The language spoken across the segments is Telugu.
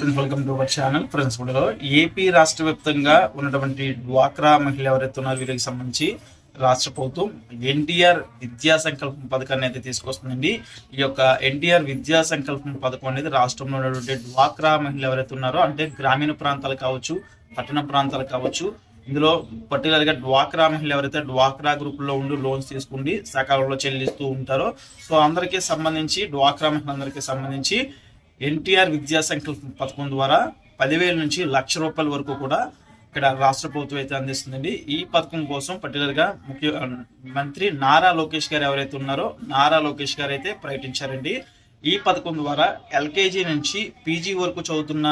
Friends welcome to our channel friends కూడా ఏపీ రాష్ట్ర వ్యాప్తంగా ఉన్నటువంటి డ్వాక్రా మహిళ ఎవరైతే ఉన్నారో వీరికి సంబంధించి రాష్ట్ర ప్రభుత్వం ఎన్టీఆర్ విద్యా సంకల్పం పథకాన్ని అయితే తీసుకొస్తుందండి. ఈ యొక్క ఎన్టీఆర్ విద్యా సంకల్పం పథకం అనేది రాష్ట్రంలో ఉన్నటువంటి డ్వాక్రా మహిళలు ఎవరైతే ఉన్నారో అంటే గ్రామీణ ప్రాంతాలు కావచ్చు పట్టణ ప్రాంతాలు కావచ్చు ఇందులో పర్టికులర్గా డ్వాక్రా మహిళలు ఎవరైతే డ్వాక్రా గ్రూప్లో ఉండి లోన్స్ తీసుకుండి సకాలంలో చెల్లిస్తూ ఉంటారో సో అందరికీ సంబంధించి డ్వాక్రా మహిళలందరికీ సంబంధించి ఎన్టీఆర్ విద్యా సంకల్ప పథకం ద్వారా పదివేల నుంచి లక్ష రూపాయల వరకు కూడా ఇక్కడ రాష్ట్ర ప్రభుత్వం అయితే అందిస్తుందండి. ఈ పథకం కోసం పర్టికులర్గా ముఖ్య మంత్రి నారా లోకేష్ గారు ఎవరైతే ఉన్నారో నారా లోకేష్ గారు అయితే ప్రకటించారండి. ఈ పథకం ద్వారా ఎల్కేజీ నుంచి పీజీ వరకు చదువుతున్న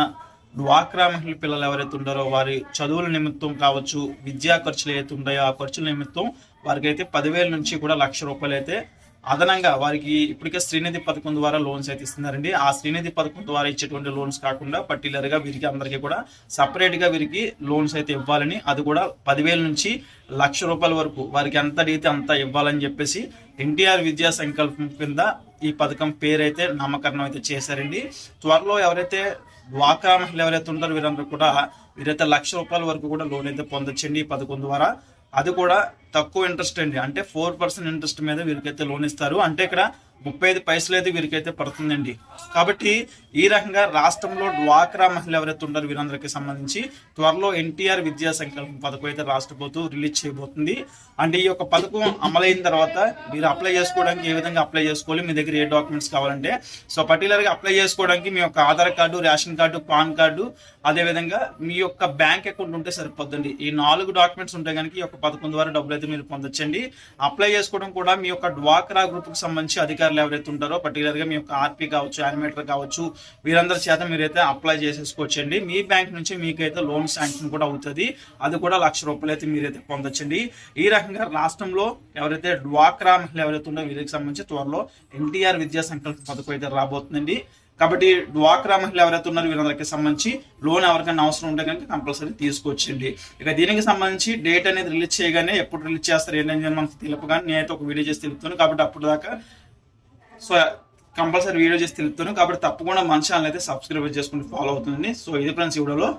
డ్వాక్రా మహిళ పిల్లలు ఎవరైతే ఉన్నారో వారి చదువుల నిమిత్తం కావచ్చు విద్యా ఖర్చులు ఏవైతే ఉన్నాయో ఆ ఖర్చుల నిమిత్తం వారికి అయితే పదివేల నుంచి కూడా లక్ష రూపాయలు అయితే అదనంగా వారికి ఇప్పటికే శ్రీనిధి పథకం ద్వారా లోన్స్ అయితే ఇస్తున్నారండి. ఆ శ్రీనిధి పథకం ద్వారా ఇచ్చేటువంటి లోన్స్ కాకుండా పర్టికులర్గా వీరికి అందరికీ కూడా సపరేట్గా వీరికి లోన్స్ అయితే ఇవ్వాలని అది కూడా పదివేల నుంచి లక్ష రూపాయల వరకు వారికి ఎంత అడిగితే అంత ఇవ్వాలని చెప్పేసి ఎన్టీఆర్ విద్యా సంకల్పం కింద ఈ పథకం పేరైతే నామకరణం అయితే చేశారండి. త్వరలో ఎవరైతే డ్వాక్రా మహిళలు ఎవరైతే ఉంటారో వీరందరూ కూడా వీరైతే లక్ష రూపాయల వరకు కూడా లోన్ అయితే పొందొచ్చండి ఈ పథకం ద్వారా. అది కూడా తక్కువ ఇంట్రెస్ట్ అండి అంటే ఫోర్ పర్సెంట్ ఇంట్రెస్ట్ మీద వీరికైతే లోన్ ఇస్తారు. అంటే ఇక్కడ ముప్పై ఐదు పైసలు అయితే వీరికైతే పడుతుందండి. కాబట్టి ఈ రకంగా రాష్ట్రంలో డ్వాక్రా మహిళలు ఎవరైతే ఉంటారో వీరందరికీ సంబంధించి త్వరలో ఎన్టీఆర్ విద్యా సంకల్పం పథకం అయితే రాష్ట్ర ప్రభుత్వం రిలీజ్ చేయబోతుంది. అంటే ఈ యొక్క పథకం అమలైన తర్వాత మీరు అప్లై చేసుకోవడానికి ఏ విధంగా అప్లై చేసుకోవాలి? మీ దగ్గర ఏ డాక్యుమెంట్స్ కావాలంటే? సో పర్టికులర్గా అప్లై చేసుకోవడానికి మీ యొక్క Aadhaar card ration card PAN card అదేవిధంగా మీ యొక్క బ్యాంక్ అకౌంట్ ఉంటే సరిపోద్దండి. ఈ నాలుగు డాక్యుమెంట్స్ ఉంటే కనుక ఈ యొక్క పథకం ద్వారా డబ్బులు అయితే మీరు పొందొచ్చండి. అప్లై చేసుకోవడం కూడా మీ యొక్క డ్వాక్రా గ్రూప్కి సంబంధించి అధికారులు ఎవరైతే ఉంటారో పర్టికులర్గా మీ యొక్క ఆర్పీ కావచ్చు యానిమేటర్ కావచ్చు వీరందరి చేత మీరైతే అప్లై చేసేసుకోవచ్చండి. మీ బ్యాంక్ నుంచి మీకైతే లోన్ శాంక్షన్ కూడా అవుతుంది. అది కూడా లక్ష రూపాయలు అయితే మీరైతే పొందొచ్చండి. ఈ రకంగా రాష్ట్రంలో ఎవరైతే డ్వాక్రా మహిళలు ఎవరైతే ఉన్నారో వీరికి సంబంధించి త్వరలో ఎన్టీఆర్ విద్యా సంకల్ప పథకం అయితే రాబోతుందండి. కాబట్టి డ్వాక్రా మహిళలు ఎవరైతే ఉన్నారో వీరందరికి సంబంధించి లోన్ ఎవరికైనా అవసరం ఉంటే కనుక కంపల్సరీ తీసుకొచ్చండి ఇక దీనికి సంబంధించి డేట్ అనేది రిలీజ్ చేయగానే ఎప్పుడు రిలీజ్ చేస్తారు ఏంటని మనకు తెలుపగానే నేనైతే ఒక వీడియో చేసి తెలుపుతాను. కాబట్టి అప్పుడు దాకా సో కంపల్సరీ వీడియో చేసి తెలుపుతాను. కాబట్టి తప్పకుండా మన ఛానల్ అయితే సబ్స్క్రైబ్ చేసుకుని ఫాలో అవుతుంది సో ఇది ఫ్రెండ్స్ ఈ వీడియోలో.